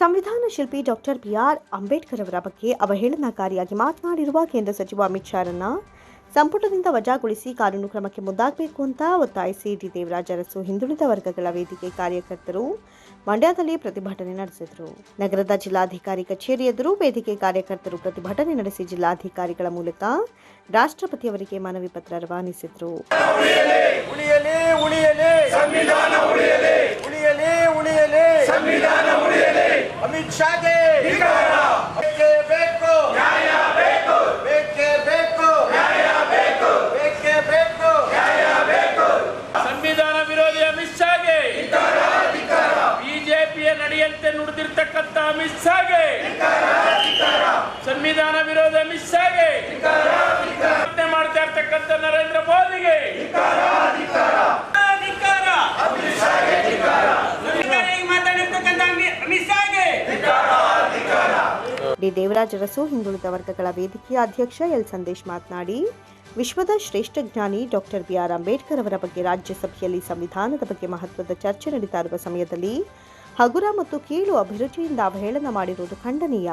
ಸಂವಿಧಾನ ಶಿಲ್ಪಿ doctor B R Ambedkar ಅವರ ಬಗ್ಗೆ ಅವಹೇಳನಕಾರಿಯಾಗಿ ಮಾತನಾಡಿರುವ ಕೇಂದ್ರ ಸಚಿವ ಅಮಿತ್ ಶಾರನ್ನ ಸಂಪುಟದಿಂದ ವಜಾಗೊಳಿಸಿ ಕಾನೂನು ಕ್ರಮಕ್ಕೆ ಮುಂದಾಗಬೇಕು ಅಂತ ಒತ್ತಾಯಿಸಿ ಡಿ ದೇವರಾಜ ಅರಸು ಹಿಂದುಳಿದ ವರ್ಗಗಳ ವೇದಿಕೆ ಕಾರ್ಯಕರ್ತರು ಮಂಡ್ಯದಲ್ಲಿ ಪ್ರತಿಭಟನೆ ನಡೆಸಿದರು. ನಗರದ ಜಿಲ್ಲಾಧಿಕಾರಿ ಕಚೇರಿ ಎದುರು ವೇದಿಕೆ ಕಾರ್ಯಕರ್ತರು ಪ್ರತಿಭಟನೆ ನಡೆಸಿ ಜಿಲ್ಲಾಧಿಕಾರಿಗಳ ಮೂಲಕ ರಾಷ್ಟ್ರಪತಿಯವರಿಗೆ ಮನವಿ ಪತ್ರ ರವಾನಿಸಿದರು. ಸಂವಿಧಾನ ಶಾಗೆ ಬೇಕೇ ಬೇಕು. ನ್ಯಾಯ ಬೇಕು ಬೇಕೇ. ಬೇಕು ನ್ಯಾಯ ಬೇಕು. ಬೇಕೇ ಬೇಕು ನ್ಯಾಯ ಬೇಕು ಸಂವಿಧಾನ ವಿರೋಧಿ ಅಮಿತ್ ಶಾಗೆ ಬಿಜೆಪಿಯ ನಡೆಯಂತೆ ನುಡಿದಿರ್ತಕ್ಕಂಥ ಅಮಿತ್ ಶಾಗೆ ಸಂವಿಧಾನ ವಿರೋಧಿ ಅಮಿತ್ ಶಾಗೆ ಪ್ರತಿಭಟನೆ ಮಾಡ್ತಾ ಇರ್ತಕ್ಕಂಥ ನರೇಂದ್ರ ಮೋದಿಗೆ ಅಧಿಕಾರ ಅಧಿಕಾರಿಯಾಗಿ ಮಾತಾಡಿರ್ತಕ್ಕಂಥ ಅಮಿ- ಅಮಿತ್ ಶಾಗೆ ಡಿ ದೇವರಾಜ ಅರಸು ಹಿಂದುಳಿದ ವರ್ಗಗಳ ವೇದಿಕೆಯ ಅಧ್ಯಕ್ಷ ಎಲ್ ಸಂದೇಶ್ ಮಾತನಾಡಿ, ವಿಶ್ವದ ಶ್ರೇಷ್ಠ ಜ್ಞಾನಿ ಡಾಕ್ಟರ್ ಬಿಆರ್ ಅಂಬೇಡ್ಕರ್ ಅವರ ಬಗ್ಗೆ ರಾಜ್ಯಸಭೆಯಲ್ಲಿ ಸಂವಿಧಾನದ ಬಗ್ಗೆ ಮಹತ್ವದ ಚರ್ಚೆ ನಡೀತಾ ಇರುವ ಸಮಯದಲ್ಲಿ ಹಗುರ ಮತ್ತು ಕೀಳು ಅಭಿರುಚಿಯಿಂದ ಅವಹೇಳನ ಮಾಡಿರುವುದು ಖಂಡನೀಯ.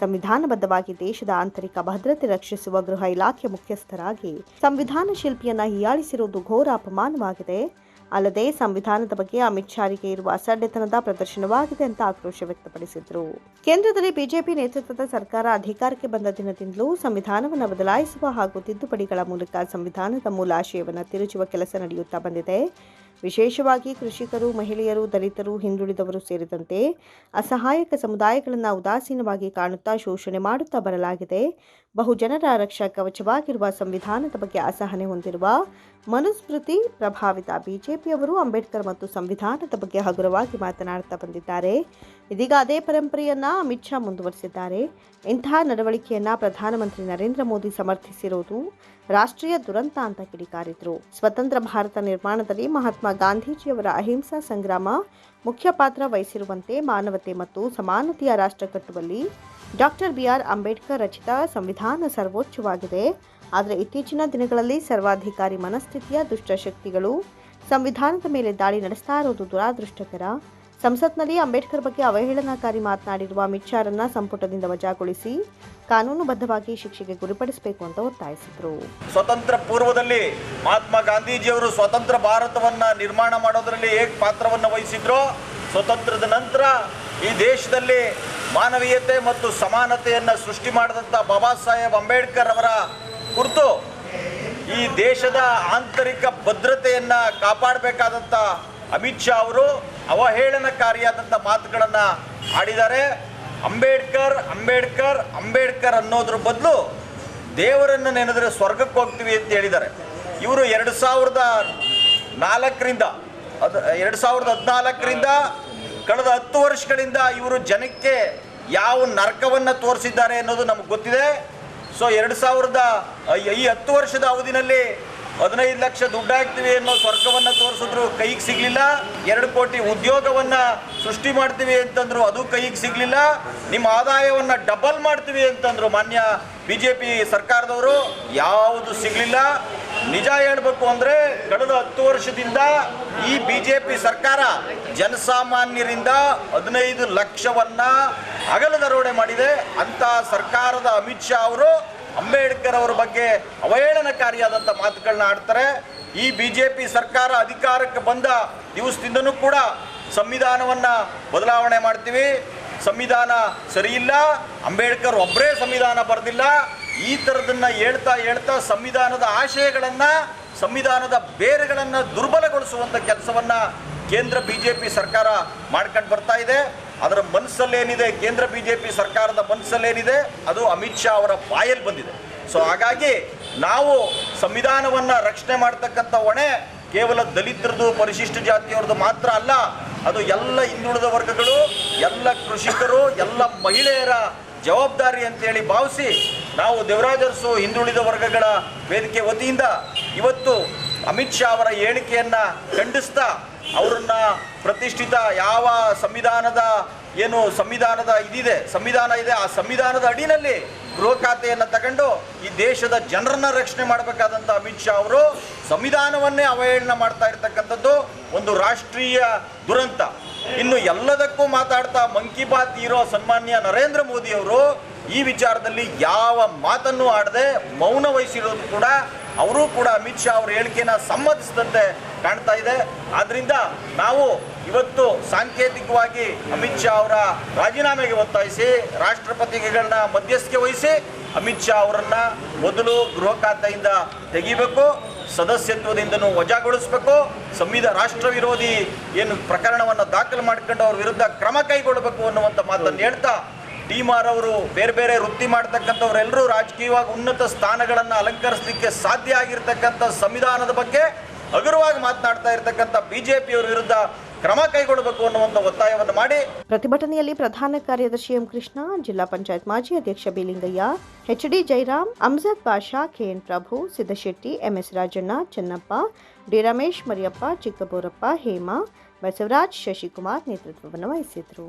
ಸಂವಿಧಾನಬದ್ಧವಾಗಿ ದೇಶದ ಆಂತರಿಕ ಭದ್ರತೆ ರಕ್ಷಿಸುವ ಗೃಹ ಇಲಾಖೆ ಮುಖ್ಯಸ್ಥರಾಗಿ ಸಂವಿಧಾನ ಶಿಲ್ಪಿಯನ್ನ ಹೀಯಾಳಿಸಿರುವುದು ಘೋರ ಅಪಮಾನವಾಗಿದೆ. ಅಲ್ಲದೆ ಸಂವಿಧಾನದ ಬಗ್ಗೆ ಅಮಿತ್ ಶಾರಿಗೆ ಇರುವ ಅಸಡ್ಡೆತನದ ಪ್ರದರ್ಶನವಾಗಿದೆ ಅಂತ ಆಕ್ರೋಶ ವ್ಯಕ್ತಪಡಿಸಿದರು. ಕೇಂದ್ರದಲ್ಲಿ ಬಿಜೆಪಿ ನೇತೃತ್ವದ ಸರ್ಕಾರ ಅಧಿಕಾರಕ್ಕೆ ಬಂದ ದಿನದಿಂದಲೂ ಸಂವಿಧಾನವನ್ನು ಬದಲಾಯಿಸುವ ಹಾಗೂ ತಿದ್ದುಪಡಿಗಳ ಮೂಲಕ ಸಂವಿಧಾನದ ಮೂಲಾಶಯವನ್ನು ತಿರುಚುವ ಕೆಲಸ ನಡೆಯುತ್ತಾ ಬಂದಿದೆ. ವಿಶೇಷವಾಗಿ ಕೃಷಿಕರು, ಮಹಿಳೆಯರು, ದಲಿತರು, ಹಿಂದುಳಿದವರು ಸೇರಿದಂತೆ ಅಸಹಾಯಕ ಸಮುದಾಯಗಳನ್ನು ಉದಾಸೀನವಾಗಿ ಕಾಣುತ್ತಾ ಶೋಷಣೆ ಮಾಡುತ್ತಾ ಬರಲಾಗಿದೆ. ಬಹುಜನರ ರಕ್ಷಾ ಕವಚವಾಗಿರುವ ಸಂವಿಧಾನದ ಬಗ್ಗೆ ಅಸಹನೆ ಹೊಂದಿರುವ ಮನುಸ್ಮೃತಿ ಪ್ರಭಾವಿತ ಬಿಜೆಪಿಯವರು ಅಂಬೇಡ್ಕರ್ ಮತ್ತು ಸಂವಿಧಾನದ ಬಗ್ಗೆ ಹಗುರವಾಗಿ ಮಾತನಾಡುತ್ತಾ ಬಂದಿದ್ದಾರೆ. ಇದೀಗ ಅದೇ ಪರಂಪರೆಯನ್ನ ಅಮಿತ್ ಶಾ ಮುಂದುವರಿಸಿದ್ದಾರೆ. ಇಂತಹ ನಡವಳಿಕೆಯನ್ನ ಪ್ರಧಾನಮಂತ್ರಿ ನರೇಂದ್ರ ಮೋದಿ ಸಮರ್ಥಿಸಿರುವುದು ರಾಷ್ಟ್ರೀಯ ದುರಂತ ಅಂತ ಕಿಡಿಕಾರಿದ್ರು. ಸ್ವತಂತ್ರ ಭಾರತ ನಿರ್ಮಾಣದಲ್ಲಿ ಮಹಾತ್ಮ ಗಾಂಧೀಜಿಯವರ ಅಹಿಂಸಾ ಸಂಗ್ರಾಮ ಮುಖ್ಯ ಪಾತ್ರ ವಹಿಸಿರುವಂತೆ ಮಾನವತೆ ಮತ್ತು ಸಮಾನತೆಯ ರಾಷ್ಟ್ರ ಕಟ್ಟುವಲ್ಲಿ ಡಾಕ್ಟರ್ ಬಿಆರ್ ಅಂಬೇಡ್ಕರ್ ರಚಿತ ಸಂವಿಧಾನ ಸರ್ವೋಚ್ಚವಾಗಿದೆ. ಆದರೆ ಇತ್ತೀಚಿನ ದಿನಗಳಲ್ಲಿ ಸರ್ವಾಧಿಕಾರಿ ಮನಸ್ಥಿತಿಯ ದುಷ್ಟಶಕ್ತಿಗಳು ಸಂವಿಧಾನದ ಮೇಲೆ ದಾಳಿ ನಡೆಸ್ತಾ ಇರೋದು ದುರಾದೃಷ್ಟಕರ. ಸಂಸತ್ನಲ್ಲಿ ಅಂಬೇಡ್ಕರ್ ಬಗ್ಗೆ ಅವಹೇಳನಕಾರಿ ಮಾತನಾಡಿರುವ ಅಮಿತ್ ಶಾರನ್ನ ಸಂಪುಟದಿಂದ ವಜಾಗೊಳಿಸಿ ಕಾನೂನುಬದ್ಧವಾಗಿ ಶಿಕ್ಷೆಗೆ ಗುರಿಪಡಿಸಬೇಕು ಅಂತ ಒತ್ತಾಯಿಸಿದರು. ಸ್ವತಂತ್ರ ಪೂರ್ವದಲ್ಲಿ ಮಹಾತ್ಮ ಗಾಂಧೀಜಿಯವರು ಸ್ವತಂತ್ರ ಭಾರತವನ್ನ ನಿರ್ಮಾಣ ಮಾಡೋದರಲ್ಲಿ ಹೇಗೆ ಪಾತ್ರವನ್ನು ವಹಿಸಿದ್ರೋ. ಸ್ವತಂತ್ರದ ನಂತರ ಈ ದೇಶದಲ್ಲಿ ಮಾನವೀಯತೆ ಮತ್ತು ಸಮಾನತೆಯನ್ನು ಸೃಷ್ಟಿ ಮಾಡಿದಂಥ ಬಾಬಾ ಸಾಹೇಬ್ ಅಂಬೇಡ್ಕರ್ ಅವರ ಕುರಿತು ಈ ದೇಶದ ಆಂತರಿಕ ಭದ್ರತೆಯನ್ನು ಕಾಪಾಡಬೇಕಾದಂಥ ಅಮಿತ್ ಶಾ ಅವರು ಅವಹೇಳನಕಾರಿಯಾದಂಥ ಮಾತುಗಳನ್ನು ಆಡಿದ್ದಾರೆ. ಅಂಬೇಡ್ಕರ್ ಅಂಬೇಡ್ಕರ್ ಅಂಬೇಡ್ಕರ್ ಅನ್ನೋದ್ರ ಬದಲು ದೇವರನ್ನು ನೆನೆದರೆ ಸ್ವರ್ಗಕ್ಕೆ ಹೋಗ್ತೀವಿ ಅಂತ ಹೇಳಿದ್ದಾರೆ. ಇವರು ಎರಡು ಸಾವಿರದ ನಾಲ್ಕರಿಂದ, ಅದು, ಎರಡು ಸಾವಿರದ ಹದಿನಾಲ್ಕರಿಂದ ಕಳೆದ ಹತ್ತು ವರ್ಷಗಳಿಂದ ಇವರು ಜನಕ್ಕೆ ಯಾವ ನರಕವನ್ನು ತೋರಿಸಿದ್ದಾರೆ ಅನ್ನೋದು ನಮಗೆ ಗೊತ್ತಿದೆ. ಸೊ ಎರಡು ಸಾವಿರದ, ಈ ಹತ್ತು ವರ್ಷದ ಅವಧಿನಲ್ಲಿ ಹದಿನೈದು ಲಕ್ಷ ದುಡ್ಡು ಹಾಕ್ತೀವಿ ಅನ್ನೋ ಸ್ವರ್ಗವನ್ನು ತೋರಿಸಿದ್ರು ಕೈಗೆ ಸಿಗಲಿಲ್ಲ. ಎರಡು ಕೋಟಿ ಉದ್ಯೋಗವನ್ನು ಸೃಷ್ಟಿ ಮಾಡ್ತೀವಿ ಅಂತಂದ್ರು ಅದು ಕೈಗೆ ಸಿಗಲಿಲ್ಲ. ನಿಮ್ಮ ಆದಾಯವನ್ನು ಡಬಲ್ ಮಾಡ್ತೀವಿ ಅಂತಂದ್ರು ಮಾನ್ಯ ಬಿ ಜೆ ಪಿ ಸರ್ಕಾರದವರು ಯಾವುದು ಸಿಗಲಿಲ್ಲ. ನಿಜ ಹೇಳಬೇಕು ಅಂದರೆ ಕಳೆದ ಹತ್ತು ವರ್ಷದಿಂದ ಈ ಬಿ ಜೆ ಪಿ ಸರ್ಕಾರ ಜನಸಾಮಾನ್ಯರಿಂದ ಹದಿನೈದು ಲಕ್ಷವನ್ನ ಅಗಲ ದರೋಡೆ ಮಾಡಿದೆ. ಅಂತ ಸರ್ಕಾರದ ಅಮಿತ್ ಶಾ ಅವರು ಅಂಬೇಡ್ಕರ್ ಅವರ ಬಗ್ಗೆ ಅವಹೇಳನಕಾರಿಯಾದಂಥ ಮಾತುಗಳನ್ನ ಆಡ್ತಾರೆ. ಈ ಬಿ ಜೆ ಪಿ ಸರ್ಕಾರ ಅಧಿಕಾರಕ್ಕೆ ಬಂದ ದಿವಸದಿಂದನೂ ಕೂಡ ಸಂವಿಧಾನವನ್ನು ಬದಲಾವಣೆ ಮಾಡ್ತೀವಿ. ಸಂವಿಧಾನ ಸರಿಯಿಲ್ಲ. ಅಂಬೇಡ್ಕರ್ ಒಬ್ಬರೇ ಸಂವಿಧಾನ ಬರೆದಿಲ್ಲ. ಈ ಥರದನ್ನು ಹೇಳ್ತಾ ಹೇಳ್ತಾ ಸಂವಿಧಾನದ ಆಶಯಗಳನ್ನು, ಸಂವಿಧಾನದ ಬೇರೆಗಳನ್ನು ದುರ್ಬಲಗೊಳಿಸುವಂಥ ಕೆಲಸವನ್ನು ಕೇಂದ್ರ ಬಿ ಜೆ ಪಿ ಸರ್ಕಾರ ಮಾಡ್ಕೊಂಡು ಬರ್ತಾ ಇದೆ. ಅದರ ಮನಸ್ಸಲ್ಲೇನಿದೆ ಕೇಂದ್ರ ಬಿ ಜೆ ಪಿ ಸರ್ಕಾರದ ಮನಸ್ಸಲ್ಲೇನಿದೆ ಅದು ಅಮಿತ್ ಶಾ ಅವರ ಬಾಯಲ್ಲಿ ಬಂದಿದೆ. ಸೊ ಹಾಗಾಗಿ ನಾವು ಸಂವಿಧಾನವನ್ನು ರಕ್ಷಣೆ ಮಾಡ್ತಕ್ಕಂಥ ಹೊಣೆ ಕೇವಲ ದಲಿತರದು, ಪರಿಶಿಷ್ಟ ಜಾತಿಯವ್ರದ್ದು ಮಾತ್ರ ಅಲ್ಲ, ಅದು ಎಲ್ಲ ಹಿಂದುಳಿದ ವರ್ಗಗಳು, ಎಲ್ಲ ಕೃಷಿಕರು, ಎಲ್ಲ ಮಹಿಳೆಯರ ಜವಾಬ್ದಾರಿ ಅಂತೇಳಿ ಭಾವಿಸಿ ನಾವು ದೇವರಾಜರ್ಸು ಹಿಂದುಳಿದ ವರ್ಗಗಳ ವೇದಿಕೆ ವತಿಯಿಂದ ಇವತ್ತು ಅಮಿತ್ ಶಾ ಅವರ ಹೇಳಿಕೆಯನ್ನು ಖಂಡಿಸ್ತಾ ಅವರನ್ನ ಪ್ರತಿಷ್ಠಿತ ಯಾವ ಸಂವಿಧಾನದ ಏನು ಸಂವಿಧಾನದ ಇದಿದೆ, ಸಂವಿಧಾನ ಇದೆ, ಆ ಸಂವಿಧಾನದ ಅಡಿನಲ್ಲಿ ಗೃಹ ಖಾತೆಯನ್ನು ತಗೊಂಡು ಈ ದೇಶದ ಜನರನ್ನ ರಕ್ಷಣೆ ಮಾಡಬೇಕಾದಂಥ ಅಮಿತ್ ಶಾ ಅವರು ಸಂವಿಧಾನವನ್ನೇ ಅವಹೇಳನ ಮಾಡ್ತಾ ಇರ್ತಕ್ಕಂಥದ್ದು ಒಂದು ರಾಷ್ಟ್ರೀಯ ದುರಂತ. ಇನ್ನು ಎಲ್ಲದಕ್ಕೂ ಮಾತಾಡ್ತಾ ಮನ್ ಬಾತ್ ಇರೋ ಸನ್ಮಾನ್ಯ ನರೇಂದ್ರ ಮೋದಿ ಅವರು ಈ ವಿಚಾರದಲ್ಲಿ ಯಾವ ಮಾತನ್ನು ಆಡದೆ ಮೌನ ವಹಿಸಿರೋದು ಕೂಡ, ಅವರು ಕೂಡ ಅಮಿತ್ ಶಾ ಅವರ ಹೇಳಿಕೆನ ಸಮ್ಮತಿಸಿದಂತೆ ಕಾಣ್ತಾ ಇದೆ. ಆದ್ರಿಂದ ನಾವು ಇವತ್ತು ಸಾಂಕೇತಿಕವಾಗಿ ಅಮಿತ್ ಶಾ ಅವರ ರಾಜೀನಾಮೆಗೆ ಒತ್ತಾಯಿಸಿ ರಾಷ್ಟ್ರಪತಿಗಳನ್ನ ಮಧ್ಯಸ್ಥಿಕೆ ವಹಿಸಿ ಅಮಿತ್ ಶಾ ಅವರನ್ನ ಮೊದಲು ಗೃಹ ಖಾತೆಯಿಂದ ತೆಗಿಬೇಕು, ಸದಸ್ಯತ್ವದಿಂದನೂ ವಜಾಗೊಳಿಸಬೇಕು ಸಂವಿಧಾನ ರಾಷ್ಟ್ರ ವಿರೋಧಿ ಏನು ಪ್ರಕರಣವನ್ನು ದಾಖಲು ಮಾಡಿಕೊಂಡು ಅವ್ರ ವಿರುದ್ಧ ಕ್ರಮ ಕೈಗೊಳ್ಳಬೇಕು ಅನ್ನುವಂಥ ಮಾತನ್ನು ಹೇಳ್ತಾ ಟಿಮಾರ್ ಅವರು ಬೇರೆ ಬೇರೆ ವೃತ್ತಿ ಮಾಡ್ತಕ್ಕಂಥವ್ರೆಲ್ಲರೂ ರಾಜಕೀಯವಾಗಿ ಉನ್ನತ ಸ್ಥಾನಗಳನ್ನು ಅಲಂಕರಿಸಲಿಕ್ಕೆ ಸಾಧ್ಯ ಆಗಿರ್ತಕ್ಕಂಥ ಸಂವಿಧಾನದ ಬಗ್ಗೆ ಹಗುರವಾಗಿ ಮಾತನಾಡ್ತಾ ಇರ್ತಕ್ಕಂಥ ಬಿಜೆಪಿಯವರ ವಿರುದ್ಧ ಕ್ರಮ ಕೈಗೊಳ್ಳಬೇಕು ಅನ್ನುವಂಥ ಒತ್ತಾಯವನ್ನು ಮಾಡಿ. ಪ್ರತಿಭಟನೆಯಲ್ಲಿ ಪ್ರಧಾನ ಕಾರ್ಯದರ್ಶಿ ಎಂ ಕೃಷ್ಣ, ಜಿಲ್ಲಾ ಪಂಚಾಯತ್ ಮಾಜಿ ಅಧ್ಯಕ್ಷ Bilingaiah H D Jairam Amjad Basha K N Prabhu, Siddashetty M S Rajanna, Chennappa, D Ramesh, Mariyappa, Chikkaborappa, Hema, Basavaraj Shashikumar ನೇತೃತ್ವವನ್ನು ವಹಿಸಿದರು